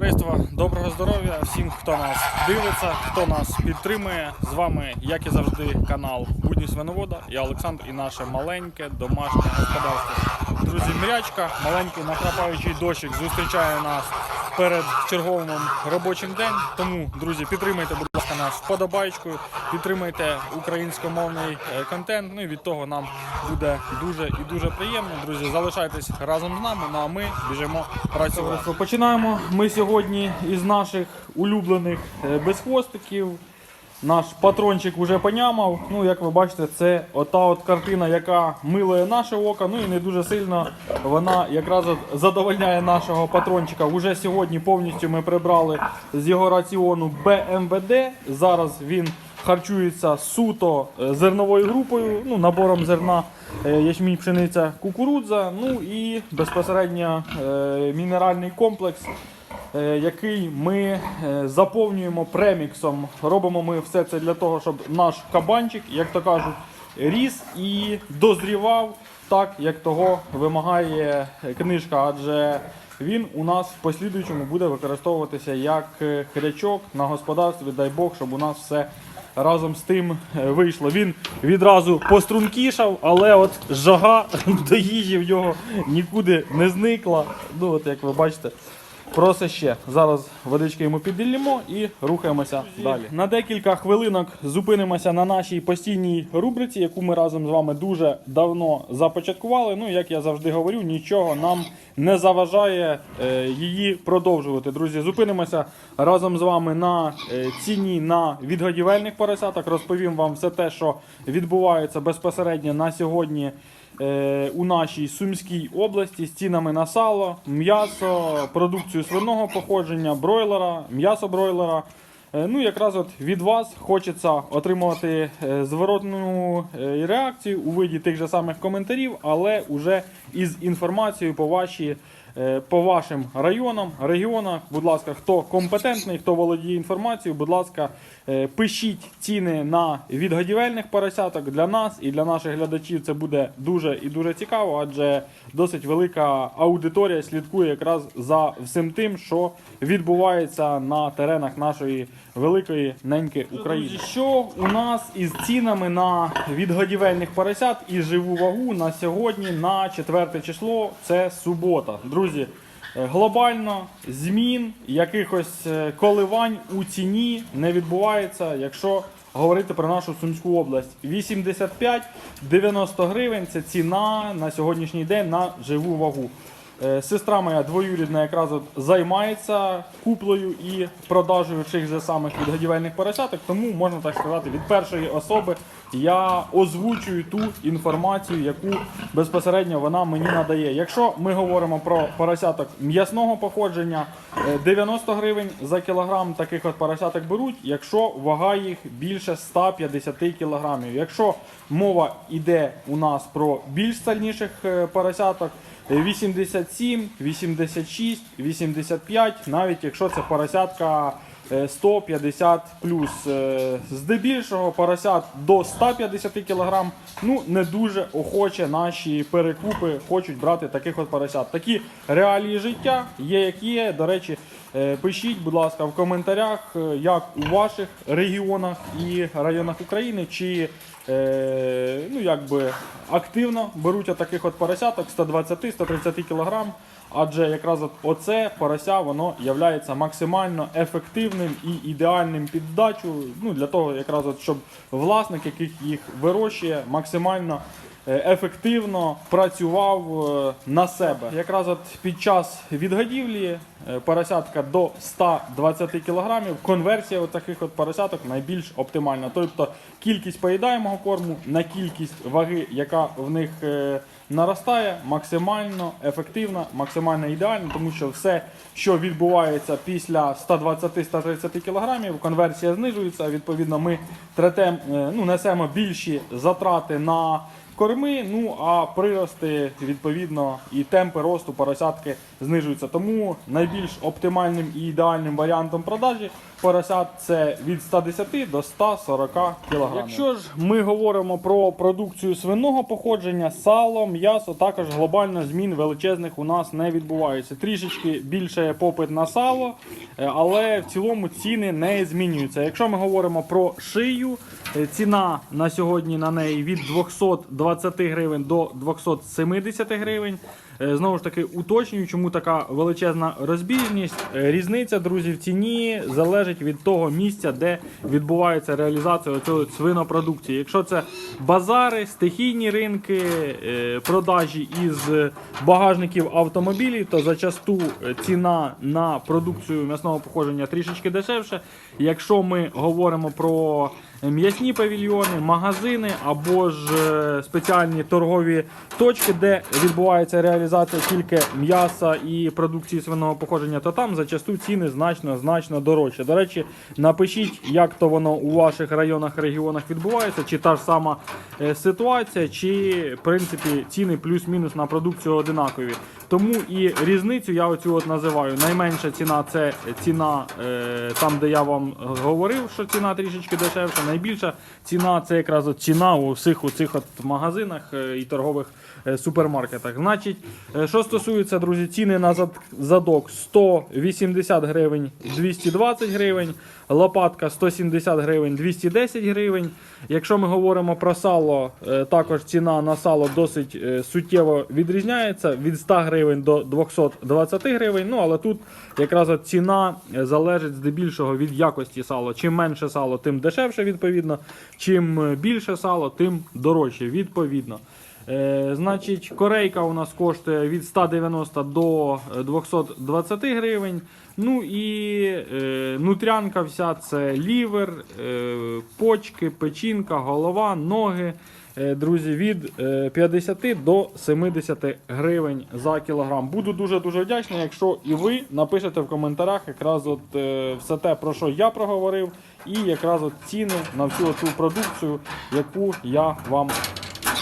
Товариство, доброго здоров'я всім, хто нас дивиться, хто нас підтримує. З вами, як і завжди, канал Будні Свиновода. Я Олександр і наше маленьке домашнє господарство. Друзі, мрячка, маленький накрапаючий дощик зустрічає нас перед черговим робочим день. Тому, друзі, підтримайте, будь ласка, нас вподобайкою, підтримайте українськомовний е, контент. Ну і від того нам буде дуже і дуже приємно. Друзі, залишайтесь разом з нами. Ну а ми біжимо працювати. Починаємо ми сьогодні із наших улюблених е, безхвостиків. Наш патрончик вже понямав. Ну, як ви бачите, це ота от картина, яка милує наше око. Ну і не дуже сильно вона якраз задовольняє нашого патрончика. Уже сьогодні повністю ми прибрали з його раціону БМВД. Зараз він харчується суто е, зерновою групою, ну, набором зерна, е, ячмінь, пшениця, кукурудза. Ну і безпосередньо е, мінеральний комплекс який ми е, заповнюємо преміксом. Робимо ми все це для того, щоб наш кабанчик, як то кажуть, ріс і дозрівав так, як того вимагає книжка, адже він у нас в послідуючому буде використовуватися як е, хрячок на господарстві. Дай Бог, щоб у нас все разом з тим е, вийшло. Він відразу пострункішав, але от жага до їжі в нього нікуди не зникла. Ну, от як ви бачите. Просить ще. Зараз водички йому піділлємо і рухаємося далі. На декілька хвилинок зупинимося на нашій постійній рубриці, яку ми разом з вами дуже давно започаткували. Ну, як я завжди говорю, нічого нам не заважає е, її продовжувати. Друзі, зупинимося разом з вами на е, ціні на відгодівельних поросяток. Розповім вам все те, що відбувається безпосередньо на сьогодні у нашій Сумській області з цінами на сало, м'ясо, продукцію свиного походження, бройлера, м'ясо бройлера. Е, Ну, якраз от від вас хочеться отримувати е, зворотну е, реакцію у виді тих же самих коментарів, але уже із інформацією по ваші. Е, По вашим районам, регіонах, будь ласка, хто компетентний, хто володіє інформацією, будь ласка, е, пишіть ціни на відгодівельних поросяток для нас і для наших глядачів. Це буде дуже і дуже цікаво, адже досить велика аудиторія слідкує якраз за всім тим, що відбувається на теренах нашої великої неньки України. Що у нас із цінами на відгодівельних поросят і живу вагу на сьогодні, на 4 число, це субота. Друзі, е, глобально змін, якихось е, коливань у ціні не відбувається, якщо говорити про нашу Сумську область. 85-90 гривень це ціна на сьогоднішній день на живу вагу. Е, Сестра моя двоюрідна якраз от займається куплею і продажею цих же самих відгодівельних поросяток, тому можна так сказати, від першої особи я озвучую ту інформацію, яку безпосередньо вона мені надає. Якщо ми говоримо про поросяток м'ясного походження, е, 90 гривень за кілограм таких от поросяток беруть, якщо вага їх більше 150 кілограмів. Якщо мова йде у нас про більш сильніших е, поросяток, 87, 86, 85, навіть якщо це поросятка 150 плюс. Е, Здебільшого поросят до 150 кг, ну не дуже охоче наші перекупи хочуть брати таких от поросят. Такі реалії життя є, як є. До речі, е, пишіть, будь ласка, в коментарях, е, як у ваших регіонах і районах України, чи е, ну, якби активно беруть таких от поросяток 120-130 кг. Адже якраз оце порося воно являється максимально ефективним і ідеальним під здачу. Ну для того, якраз от, щоб власник, який їх вирощує, максимально е, ефективно працював е, на себе. Якраз от під час відгодівлі е, поросятка до 120 кг, конверсія таких от поросяток найбільш оптимальна. Тобто кількість поїдаємого корму на кількість ваги, яка в них наростає, максимально ефективна, максимально ідеальна, тому що все, що відбувається після 120-130 кг, конверсія знижується. Відповідно, ми третем, е, ну, несемо більші затрати на корми, ну а прирости відповідно і темпи росту поросятки знижуються. Тому найбільш оптимальним і ідеальним варіантом продажі поросят це від 110 до 140 кг. Якщо ж ми говоримо про продукцію свиного походження, сало, м'ясо, також глобально змін величезних у нас не відбувається. Трішечки більше попит на сало, е, але в цілому ціни не змінюються. Якщо ми говоримо про шию, е, ціна на сьогодні на неї від 220 гривень до 270 гривень. Е, Знову ж таки, уточнюю, чому така величезна розбіжність. Е, Різниця, друзі, в ціні залежить від того місця, де відбувається реалізація цього свинопродукції. Якщо це базари, стихійні ринки, е, продажі із багажників автомобілів, то зачасту ціна на продукцію м'ясного походження трішечки дешевше. Якщо ми говоримо про м'ясні павільйони, магазини або ж е, спеціальні торгові точки, де відбувається реалізація тільки м'яса і продукції свиного походження, то там зачасту ціни значно значно дорожчі. До речі, напишіть, як то воно у ваших районах, регіонах відбувається, чи та ж сама е, ситуація, чи в принципі ціни плюс-мінус на продукцію одинакові. Тому і різницю я оцю от називаю. Найменша ціна це ціна е, там, де я вам говорив, що ціна трішечки дешевша. Найбільша ціна це якраз от ціна у всіх у цих от магазинах е, і торгових е, супермаркетах. Значить, е, що стосується, друзі, ціни на задок 180 гривень, 220 гривень, лопатка 170 гривень, 210 гривень. Якщо ми говоримо про сало, також ціна на сало досить суттєво відрізняється від 100 гривень до 220 гривень. Ну але тут якраз от ціна залежить здебільшого від якості сала. Чим менше сало, тим дешевше відповідно. Чим е, більше сало, тим дорожче відповідно. Е, значить, корейка у нас коштує від 190 до е, 220 гривень. Ну і е, нутрянка вся це лівер, е, почки, печінка, голова, ноги. Е, Друзі, від е, 50 до 70 гривень за кілограм. Буду дуже-дуже вдячний, якщо і ви напишете в коментарях якраз от е, все те, про що я проговорив, і якраз от ціни на всю цю продукцію, яку я вам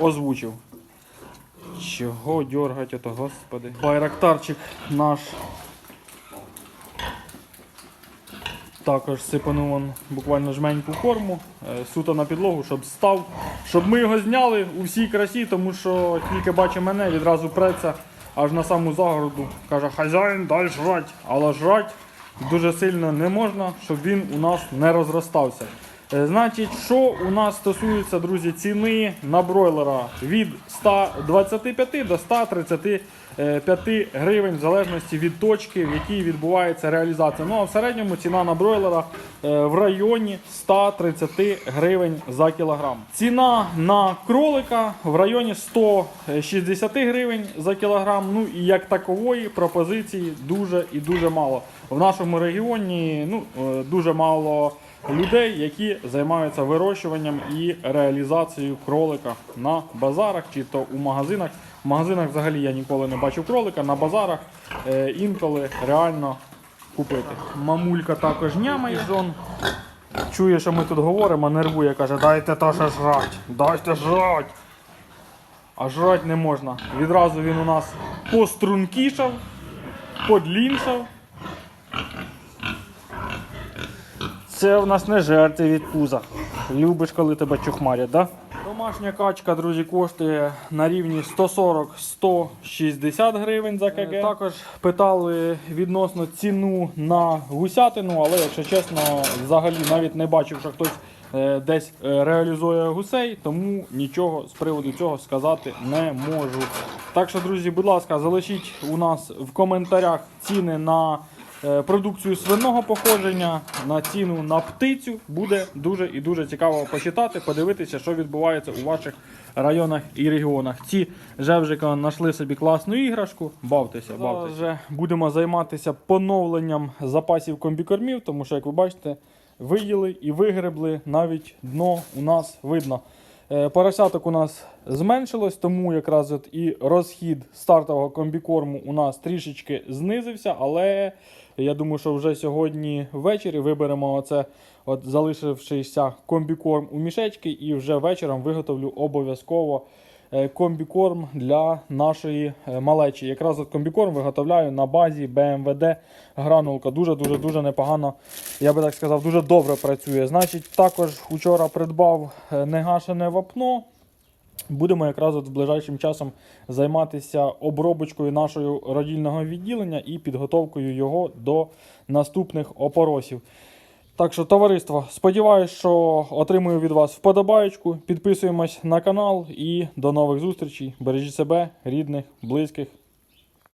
озвучив. Чого дергать ото, господи? Байрактарчик наш. Також сипанув он буквально жменьку корму, е, суто на підлогу, щоб став, щоб ми його зняли у всій красі, тому що тільки бачить мене, відразу преться аж на саму загороду. Каже, хазяїн, дай жрать. Але жрать дуже сильно не можна, щоб він у нас не розростався. Е, Значить, що у нас стосується, друзі, ціни на бройлера від 125 до 135 гривень, в залежності від точки, в якій відбувається реалізація. Ну а в середньому ціна на бройлера е, в районі 130 гривень за кілограм. Ціна на кролика в районі 160 гривень за кілограм. Ну і як такової пропозиції дуже і дуже мало. В нашому регіоні ну, е, дуже мало людей, які займаються вирощуванням і реалізацією кролика на базарах чи то у магазинах. В магазинах взагалі я ніколи не бачив кролика, на базарах е, інколи реально купити. Мамулька також нямає жон. Чує, що ми тут говоримо, нервує, каже, дайте Таша жрать, дайте жрать. А жрать не можна. Відразу він у нас пострункішав, подліншав. Це в нас не жерти від пуза. Любиш, коли тебе чухмарять, да? Домашня качка, друзі, коштує на рівні 140-160 гривень за КГ. Також питали відносно ціну на гусятину, але якщо чесно, взагалі навіть не бачив, що хтось е, десь е, реалізує гусей, тому нічого з приводу цього сказати не можу. Так що, друзі, будь ласка, залишіть у нас в коментарях ціни на е, продукцію свиного походження, на ціну на птицю. Буде дуже і дуже цікаво почитати, подивитися, що відбувається у ваших районах і регіонах. Ці жевжика знайшли собі класну іграшку. Бавтеся, бавтеся. Зараз вже будемо займатися поновленням запасів комбікормів, тому що, як ви бачите, виїли і вигребли, навіть дно у нас видно. Е, Поросяток у нас зменшилось, тому якраз от і розхід стартового комбікорму у нас трішечки знизився, але я думаю, що вже сьогодні ввечері виберемо оце, от залишившийся комбікорм у мішечки, і вже вечором виготовлю обов'язково е, комбікорм для нашої е, малечі. Якраз от комбікорм виготовляю на базі БМВД гранулка. Дуже дуже дуже непогано, я би так сказав, дуже добре працює. Значить, також вчора придбав е, негашене вапно. Будемо якраз от ближайшим часом займатися обробочкою нашого родільного відділення і підготовкою його до наступних опоросів. Так що, товариство, сподіваюся, що отримую від вас вподобаєчку. Підписуємось на канал і до нових зустрічей. Бережіть себе, рідних, близьких.